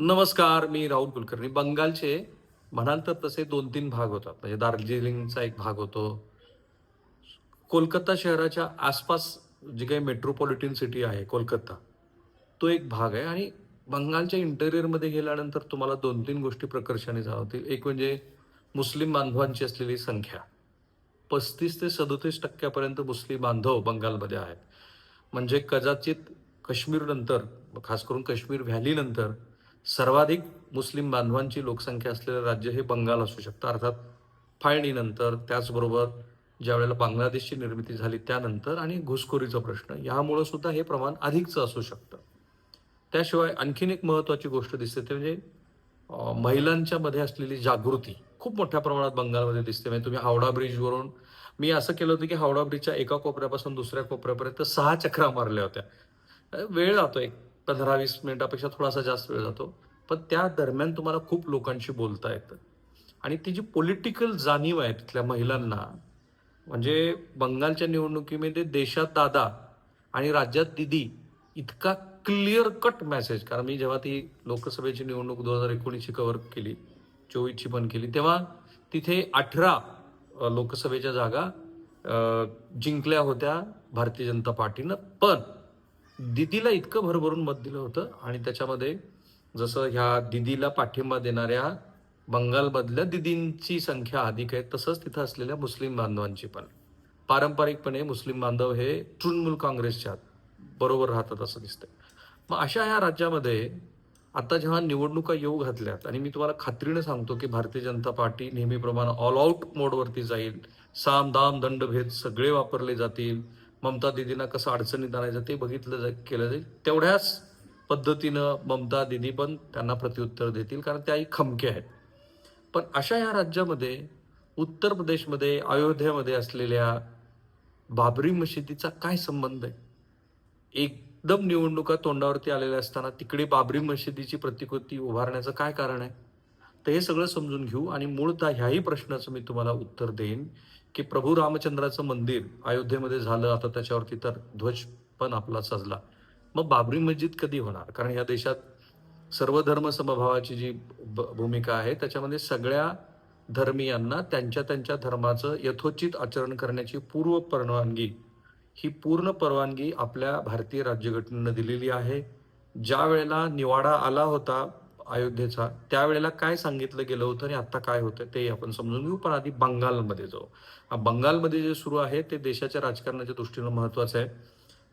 नमस्कार मी राहुल कुलकर्णी. बंगालचे म्हणाल तर तसे दोन तीन भाग होतात. म्हणजे दार्जिलिंगचा एक भाग होतो. कोलकाता शहराच्या आसपास जी काही मेट्रोपॉलिटन सिटी आहे कोलकाता तो एक भाग आहे. आणि बंगालच्या इंटेरियरमध्ये गेल्यानंतर तुम्हाला दोन तीन गोष्टी प्रकर्षाने जाणवतील. एक म्हणजे मुस्लिम बांधवांची असलेली संख्या. पस्तीस ते सदोतीस टक्क्यापर्यंत मुस्लिम बांधव बंगालमध्ये आहेत. म्हणजे कदाचित काश्मीरनंतर खास करून काश्मीर व्हॅलीनंतर सर्वाधिक मुस्लिम बांधवांची लोकसंख्या असलेलं राज्य हे बंगाल असू शकतं. अर्थात फाळणीनंतर त्याचबरोबर ज्या वेळेला बांगलादेशची निर्मिती झाली त्यानंतर आणि घुसखोरीचा प्रश्न यामुळं सुद्धा हे प्रमाण अधिकचं असू शकतं. त्याशिवाय आणखीन एक महत्त्वाची गोष्ट दिसते ते म्हणजे महिलांच्या मध्ये असलेली जागृती खूप मोठ्या प्रमाणात बंगालमध्ये दिसते. म्हणजे तुम्ही हावडा ब्रिजवरून मी असं केलं होतं की हावडा ब्रिजच्या एका कोपऱ्यापासून दुसऱ्या कोपऱ्यापर्यंत सहा चक्रा मारल्या होत्या. वेळ जातो एक पंधरा वीस मिनिटापेक्षा थोडासा जास्त वेळ जातो. पण त्या दरम्यान तुम्हाला खूप लोकांशी बोलता येतं. आणि ती जी पॉलिटिकल जाणीव आहे तिथल्या महिलांना म्हणजे बंगालच्या निवडणुकीमध्ये देशात दादा आणि राज्यात दिदी इतका क्लिअर कट मेसेज कारण मी जेव्हा ती लोकसभेची निवडणूक दोन हजार एकोणीसची कव्हर केली चोवीसची पण केली तेव्हा तिथे अठरा लोकसभेच्या जागा जिंकल्या होत्या भारतीय जनता पार्टीनं. पण दिदीला इतकं भरभरून मत दिलं होतं आणि त्याच्यामध्ये जसं ह्या दिदीला पाठिंबा देणाऱ्या बंगालमधल्या दिदींची संख्या अधिक आहे तसंच तिथं असलेल्या मुस्लिम बांधवांची पण. पारंपरिकपणे मुस्लिम बांधव हे तृणमूल काँग्रेसच्या बरोबर राहतात असं दिसतंय. मग अशा ह्या राज्यामध्ये आता जेव्हा निवडणुका येऊ घातल्यात आणि मी तुम्हाला खात्रीने सांगतो की भारतीय जनता पार्टी नेहमीप्रमाणे ऑल आऊट मोडवरती जाईल. साम दाम दंडभेद सगळे वापरले जातील. ममता दिदींना कसं अडचणीत आणायचं ते बघितलं जा केलं जाईल. तेवढ्याच पद्धतीनं ममता दिदी पण त्यांना प्रत्युत्तर देतील कारण त्याही खमक्या आहेत. पण अशा या राज्यामध्ये उत्तर प्रदेशमध्ये अयोध्येमध्ये असलेल्या बाबरी मशिदीचा काय संबंध आहे? एकदम निवडणुका तोंडावरती आलेल्या असताना तिकडे बाबरी मशिदीची प्रतिकृती उभारण्याचं काय कारण आहे? तर हे सगळं समजून घेऊ आणि मूळतः ह्याही प्रश्नाचं मी तुम्हाला उत्तर देईन की प्रभू रामचंद्राचं मंदिर अयोध्येमध्ये झालं आता त्याच्यावरती तर ध्वज पण आपला सजला. मग बाबरी मस्जिद कधी होणार? कारण या देशात सर्व धर्म समभावाची जी ब- भूमिका आहे त्याच्यामध्ये सगळ्या धर्मियांना त्यांच्या त्यांच्या धर्माचं यथोचित आचरण करण्याची पूर्व परवानगी ही पूर्ण परवानगी आपल्या भारतीय राज्यघटनेनं दिलेली आहे. ज्या वेळेला निवाडा आला होता अयोध्येचा. त्यावेळेला काय सांगितलं गेलं होतं आणि आत्ता काय होतं ते आपण समजून घेऊ. पण आधी बंगालमध्ये जाऊ. हा बंगालमध्ये जे सुरू आहे ते देशाच्या राजकारणाच्या दृष्टीनं महत्वाचं आहे.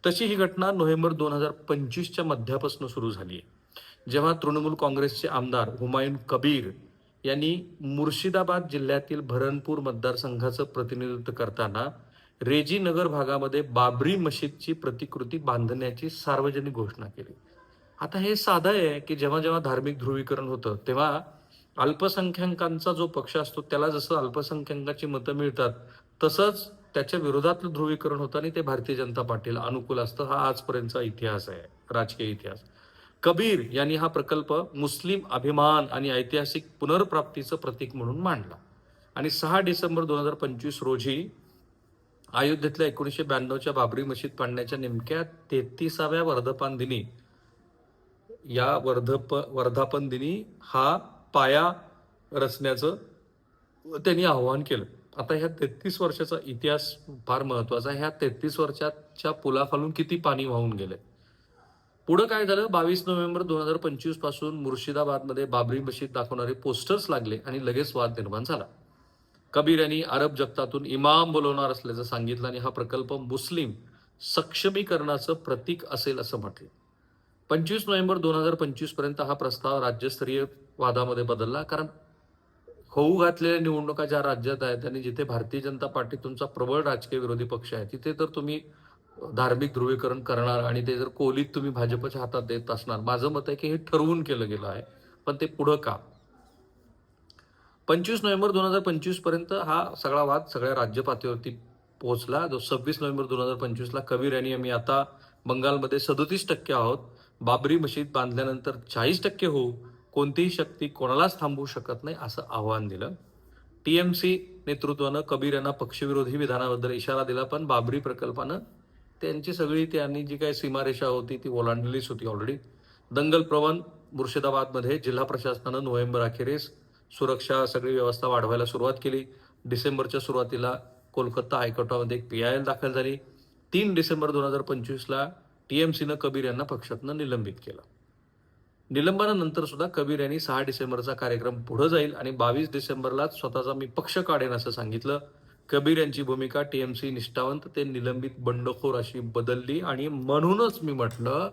तशी ही घटना नोव्हेंबर दोन हजार पंचवीसच्या मध्यापासून सुरू झाली आहे जेव्हा तृणमूल काँग्रेसचे आमदार हुमायून कबीर यांनी मुर्शिदाबाद जिल्ह्यातील भरणपूर मतदारसंघाचं प्रतिनिधित्व करताना रेजी नगर भागामध्ये बाबरी मशीदची प्रतिकृती बांधण्याची सार्वजनिक घोषणा केली. आता हे साधं आहे की जेव्हा जेव्हा धार्मिक ध्रुवीकरण होतं तेव्हा अल्पसंख्याकांचा जो पक्ष असतो त्याला जसं अल्पसंख्याकांची मतं मिळतात तसंच त्याच्या विरोधातलं ध्रुवीकरण होतं आणि ते भारतीय जनता पार्टीला अनुकूल असतं. हा आजपर्यंतचा इतिहास आहे राजकीय इतिहास. कबीर यांनी हा प्रकल्प मुस्लिम अभिमान आणि ऐतिहासिक पुनर्प्राप्तीचं प्रतीक म्हणून मांडला. आणि सहा डिसेंबर दोन हजार पंचवीस रोजी अयोध्येतल्या एकोणीसशे ब्याण्णवच्या बाबरी मशीद पाडण्याच्या नेमक्या तेहतीसाव्या वर्धपान दिनी या वर्धप वर्धापन दिनी हा पाया रचण्याचं त्यांनी आव्हान केलं. आता ह्या तेहतीस वर्षाचा इतिहास फार महत्त्वाचा आहे. ह्या तेहतीस वर्षाच्या पुलाखालून किती पाणी वाहून गेलंय पुढं काय झालं? बावीस नोव्हेंबर दोन हजार पंचवीसपासून मुर्शिदाबादमध्ये बाबरी मशीद दाखवणारे पोस्टर्स लागले आणि लगेच वाद निर्माण झाला. कबीर यांनी अरब जगतातून इमाम बोलवणार असल्याचं सांगितलं आणि हा प्रकल्प मुस्लिम सक्षमीकरणाचं प्रतीक असेल असं म्हटलं. पंचवीस नोव्हेंबर दोन हजार पंचवीसपर्यंत हा प्रस्ताव राज्यस्तरीय वादामध्ये बदलला. कारण होऊ घातलेल्या निवडणुका ज्या राज्यात आहेत आणि जिथे भारतीय जनता पार्टी तुमचा प्रबळ राजकीय विरोधी पक्ष आहे तिथे तर तुम्ही धार्मिक ध्रुवीकरण करणार आणि ते जर कोलीत तुम्ही भाजपच्या हातात देत असणार. माझं मत आहे की हे ठरवून केलं गेलं आहे पण ते पुढं का? पंचवीस नोव्हेंबर दोन हजार पंचवीसपर्यंत हा सगळा वाद सगळ्या राज्य पातळीवरती पोहोचला. जो सव्वीस नोव्हेंबर दोन हजार पंचवीसला कबीर यांनी आम्ही आता बंगालमध्ये सदोतीस टक्के आहोत बाबरी मशीद बांधल्यानंतर चाळीस टक्के होऊ कोणतीही शक्ती कोणालाच थांबवू शकत नाही असं आव्हान दिलं. टी एम सी नेतृत्वानं कबीर यांना पक्षविरोधी विधानाबद्दल इशारा दिला पण बाबरी प्रकल्पानं त्यांची सगळी त्यांनी जी काही सीमारेषा होती ती ओलांडलीच होती ऑलरेडी दंगल प्रवण मुर्शिदाबादमध्ये जिल्हा प्रशासनानं नोव्हेंबर अखेरीस सुरक्षा सगळी व्यवस्था वाढवायला सुरुवात केली. डिसेंबरच्या सुरुवातीला कोलकाता हायकोर्टामध्ये एक पी आय एल दाखल झाली. तीन डिसेंबर दोन हजार पंचवीसला टीएमसीनं कबीर यांना पक्षातनं निलंबित केलं. निलंबनानंतर सुद्धा कबीर यांनी सहा डिसेंबरचा कार्यक्रम पुढे जाईल आणि बावीस डिसेंबरलाच स्वतःचा मी पक्ष काढेन असं सांगितलं. कबीर यांची भूमिका टीएमसी निष्ठावंत ते निलंबित बंडखोर अशी बदलली आणि म्हणूनच मी म्हटलं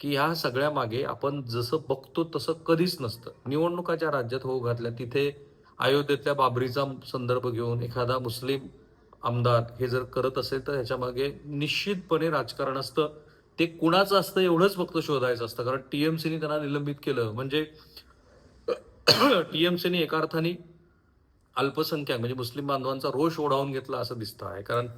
की ह्या सगळ्या मागे आपण जसं बघतो तसं कधीच नसतं. निवडणुकाच्या राज्यात होऊ घातल्या तिथे अयोध्येतल्या बाबरीचा संदर्भ घेऊन एखादा मुस्लिम आमदार हे जर करत असेल तर ह्याच्या मागे निश्चितपणे राजकारण असतं. ते कुणाचं असतं एवढंच फक्त शोधायचं असतं. कारण टीएमसीने त्यांना निलंबित केलं. म्हणजे टीएमसीने एका अर्थाने अल्पसंख्याक म्हणजे मुस्लिम बांधवांचा रोष ओढावून घेतला असं दिसतं आहे. कारण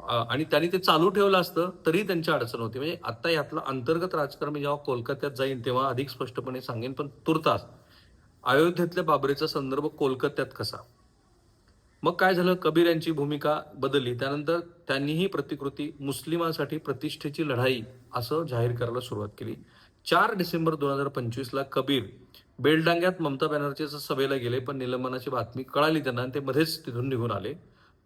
आणि त्यांनी ते चालू ठेवलं असतं तरी त्यांची अडचण होती. म्हणजे आता यातलं अंतर्गत राजकारण मी जेव्हा कोलकात्यात जाईन तेव्हा अधिक स्पष्टपणे सांगेन पण तुर्तास अयोध्येतल्या बाबरीचा संदर्भ कोलकात्यात कसा? मग काय झालं? कबीर यांची भूमिका बदलली. त्यानंतर त्यांनीही प्रतिकृती मुस्लिमांसाठी प्रतिष्ठेची लढाई असं जाहीर करायला सुरुवात केली. चार डिसेंबर दोन हजार पंचवीसला कबीर बेलडांग्यात ममता बॅनर्जीच्या सभेला गेले पण निलंबनाची बातमी कळाली त्यांना आणि ते मध्येच तिथून निघून आले.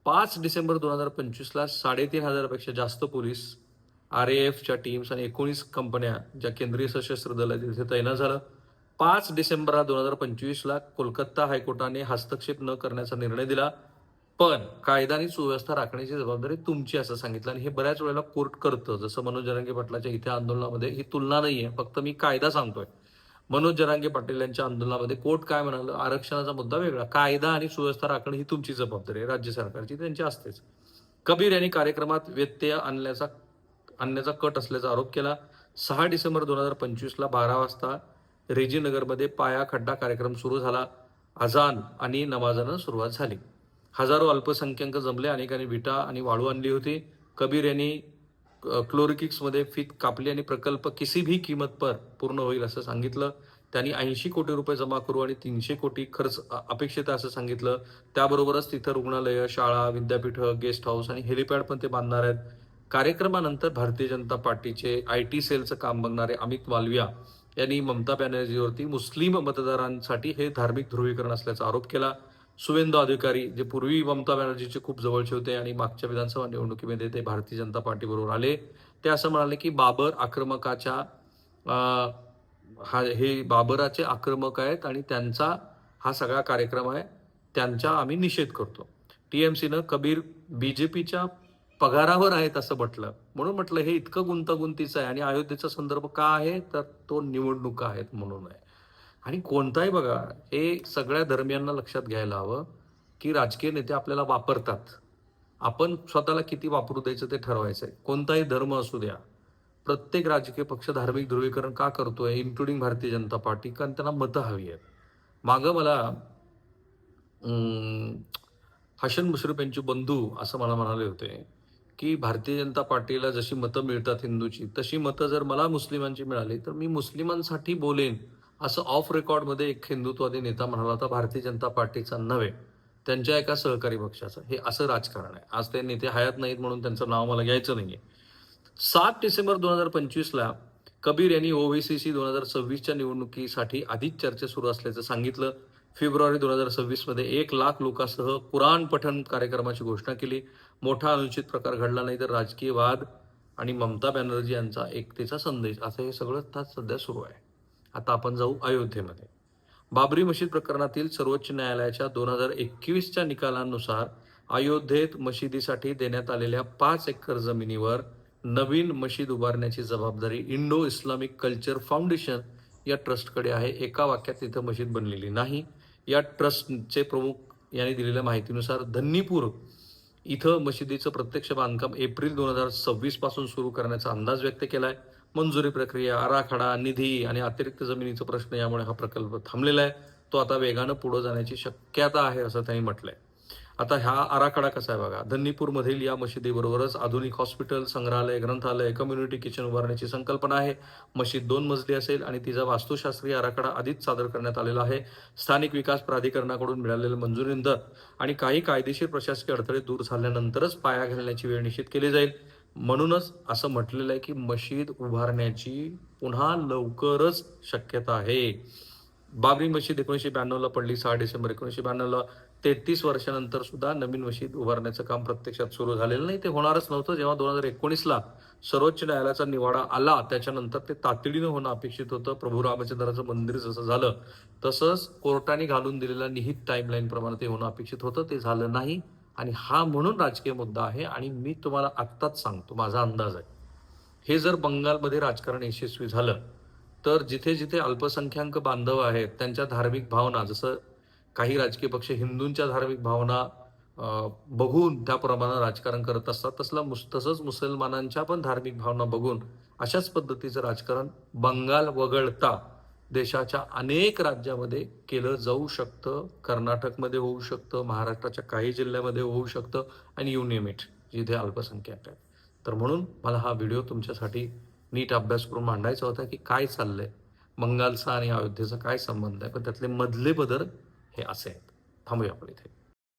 पाच डिसेंबर दोन हजार पंचवीसला साडेतीन हजारापेक्षा जास्त पोलीस आर ए एफच्या टीम्स आणि एकोणीस कंपन्या ज्या केंद्रीय सशस्त्र दल आहेत तिथे तैनात झालं. पाच डिसेंबर दोन हजार पंचवीसला कोलकाता हायकोर्टाने हस्तक्षेप न करण्याचा निर्णय दिला. पण कायदा आणि सुव्यवस्था राखण्याची जबाबदारी तुमची असं सांगितलं आणि हे बऱ्याच वेळेला कोर्ट करतं. जसं मनोज जरांगे पाटलाच्या इथे आंदोलनामध्ये ही तुलना नाहीये फक्त मी कायदा सांगतोय. मनोज जरांगे पाटील यांच्या आंदोलनामध्ये कोर्ट काय म्हणालं? आरक्षणाचा मुद्दा वेगळा. कायदा आणि सुव्यवस्था राखणं ही तुमची जबाबदारी आहे. राज्य सरकारची त्यांची असतेच. कबीर यांनी कार्यक्रमात व्यत्यय आणल्याचा आणण्याचा कट असल्याचा आरोप केला. सहा डिसेंबर दोन हजार पंचवीसला बारा वाजता रेजीनगरमध्ये पाया खड्डा कार्यक्रम सुरू झाला. अजान आणि नमाजानं सुरुवात झाली. हजारो अल्पसंख्याक जमले अनेकांनी विटा आणि वाळू आणली होती. कबीर यांनी क्लोरिकिक्समध्ये फीत कापली आणि प्रकल्प किसी भी किंमत पर पूर्ण होईल असं सांगितलं. त्यांनी ऐंशी कोटी रुपये जमा करू आणि तीनशे कोटी खर्च अपेक्षित असं सांगितलं. त्याबरोबरच तिथं रुग्णालय शाळा विद्यापीठं गेस्ट हाऊस आणि हेलिपॅड पण ते बांधणार आहेत. कार्यक्रमानंतर भारतीय जनता पार्टीचे आय टी सेलचं काम बघणारे अमित मालविया यांनी ममता बॅनर्जीवरती मुस्लिम मतदारांसाठी हे धार्मिक ध्रुवीकरण असल्याचा आरोप केला. सुवेंदू अधिकारी जे पूर्वी ममता बॅनर्जीचे खूप जवळचे होते आणि मागच्या विधानसभा निवडणुकीमध्ये ते भारतीय जनता पार्टीबरोबर आले ते असं म्हणाले की बाबर आक्रमकाच्या हा हे बाबराचे आक्रमक आहेत आणि त्यांचा हा सगळा कार्यक्रम आहे त्यांचा आम्ही निषेध करतो. टी एम सीनं कबीर बी जे पीच्या पगारावर आहेत असं म्हटलं. म्हणून म्हटलं हे इतकं गुंतागुंतीचं आहे आणि अयोध्येचा संदर्भ का आहे? तर तो निवडणुका आहेत म्हणून आहे. आणि कोणताही बघा हे सगळ्या धर्मियांना लक्षात घ्यायला हवं की राजकीय नेते आपल्याला वापरतात. आपण स्वतःला किती वापरू द्यायचं ते ठरवायचं आहे कोणताही धर्म असू द्या. प्रत्येक राजकीय पक्ष धार्मिक ध्रुवीकरण का करतोय इन्क्लुडिंग भारतीय जनता पार्टी कारण त्यांना मतं हवी आहेत. मागं मला हसन मुश्रीफ यांचे बंधू असं मला म्हणाले होते. की भारतीय जनता पार्टीला जशी मतं मिळतात हिंदूची तशी मतं जर मला मुस्लिमांची मिळाली तर मी मुस्लिमांसाठी बोलेन असं ऑफ रेकॉर्डमध्ये एक हिंदुत्ववादी नेता म्हणाला होता भारतीय जनता पार्टीचा नव्हे त्यांच्या एका सहकारी पक्षाचं. हे असं राजकारण आहे. आज ते नेते हयात नाहीत म्हणून त्यांचं नाव मला घ्यायचं नाहीये. सात डिसेंबर दोन हजार पंचवीसला कबीर यांनी ओव्हीसीसी दोन हजार सव्वीसच्या निवडणुकीसाठी आधीच चर्चा सुरू असल्याचं सांगितलं. फेब्रुवारी दोन हजार सव्वीसमध्ये एक लाख लोकांसह कुराण पठण कार्यक्रमाची घोषणा केली. मोठा अनुचित प्रकार घडला नाही तर राजकीय वाद आणि ममता बॅनर्जी यांचा एकतेचा संदेश. असं हे सगळं आता सध्या सुरू आहे. आता आपण जाऊ अयोध्येमध्ये. बाबरी मशीद प्रकरणातील सर्वोच्च न्यायालयाच्या दोन हजार एकवीसच्या निकालानुसार अयोध्येत मशिदीसाठी देण्यात आलेल्या पाच एकर जमिनीवर नवीन मशीद उभारण्याची जबाबदारी इंडो इस्लामिक कल्चर फाउंडेशन या ट्रस्टकडे आहे. एका वाक्यात तिथं मशीद बनलेली नाही. या ट्रस्टचे प्रमुख यांनी दिलेल्या माहितीनुसार धन्नीपूर इथं मशिदीचं प्रत्यक्ष बांधकाम एप्रिल दोन हजार सव्वीसपासून सुरू करण्याचा अंदाज व्यक्त केला आहे मंजुरी प्रक्रिया आराखडा निधी आणि अतिरिक्त जमिनीचा प्रश्न यामुळे हा प्रकल्प थांबलेला आहे. तो आता वेगानं पुढे जाण्याची शक्यता आहे असं त्यांनी म्हटलंय. आता हा आराखडा कसा आहे बघा? धन्नीपूरमधील या मशिदीबरोबरच आधुनिक हॉस्पिटल संग्रहालय ग्रंथालय कम्युनिटी किचन उभारण्याची संकल्पना आहे. मशीद दोन मजली असेल आणि तिचा वास्तुशास्त्रीय आराखडा आधीच सादर करण्यात आलेला आहे. स्थानिक विकास प्राधिकरणाकडून मिळालेल्या मंजुरीनंतर आणि काही कायदेशीर प्रशासकीय अडथळे दूर झाल्यानंतरच पाया घालण्याची वेळ निश्चित केली जाईल. म्हणूनच असं म्हटलेलं आहे की मशीद उभारण्याची पुन्हा लवकरच शक्यता आहे. बाबरी मशीद एकोणीसशे ब्याण्णवला पडली. सहा डिसेंबर एकोणीसशे ब्याण्णवला. तेहतीस वर्षानंतर सुद्धा नवीन मशीद उभारण्याचं काम प्रत्यक्षात सुरू झालेलं नाही. ते होणारच नव्हतं. जेव्हा दोन हजार एकोणीसला सर्वोच्च न्यायालयाचा निवाडा आला त्याच्यानंतर ते तातडीनं होणं अपेक्षित होतं. प्रभू रामचंद्राचं मंदिर जसं झालं तसंच कोर्टाने घालून दिलेल्या निहित टाईमलाईन प्रमाणे ते होणं अपेक्षित होतं. ते झालं नाही. आणि हा म्हणून राजकीय मुद्दा आहे आणि मी तुम्हाला आत्ताच सांगतो. माझा अंदाज आहे. हे जर बंगालमध्ये राजकारण यशस्वी झालं तर जिथे जिथे अल्पसंख्याक बांधव आहेत त्यांच्या धार्मिक भावना जसं काही राजकीय पक्ष हिंदूंच्या धार्मिक भावना बघून त्याप्रमाणे राजकारण करत असतात तसला मुस तसंच मुसलमानांच्या पण धार्मिक भावना बघून अशाच पद्धतीचं राजकारण बंगाल वगळता देशाच्या अनेक राज्यामध्ये केलं जाऊ शकतं. कर्नाटकमध्ये होऊ शकतं महाराष्ट्राच्या काही जिल्ह्यामध्ये होऊ शकतं आणि युनियमिट जिथे अल्पसंख्याक आहेत. तर म्हणून मला हा व्हिडिओ तुमच्यासाठी नीट अभ्यास करून मांडायचा होता की काय चाललंय? बंगालचा आणि अयोध्येचा काय संबंध आहे? पण त्यातले मधले बदल हे असे आहेत. थांबूया आपण इथे.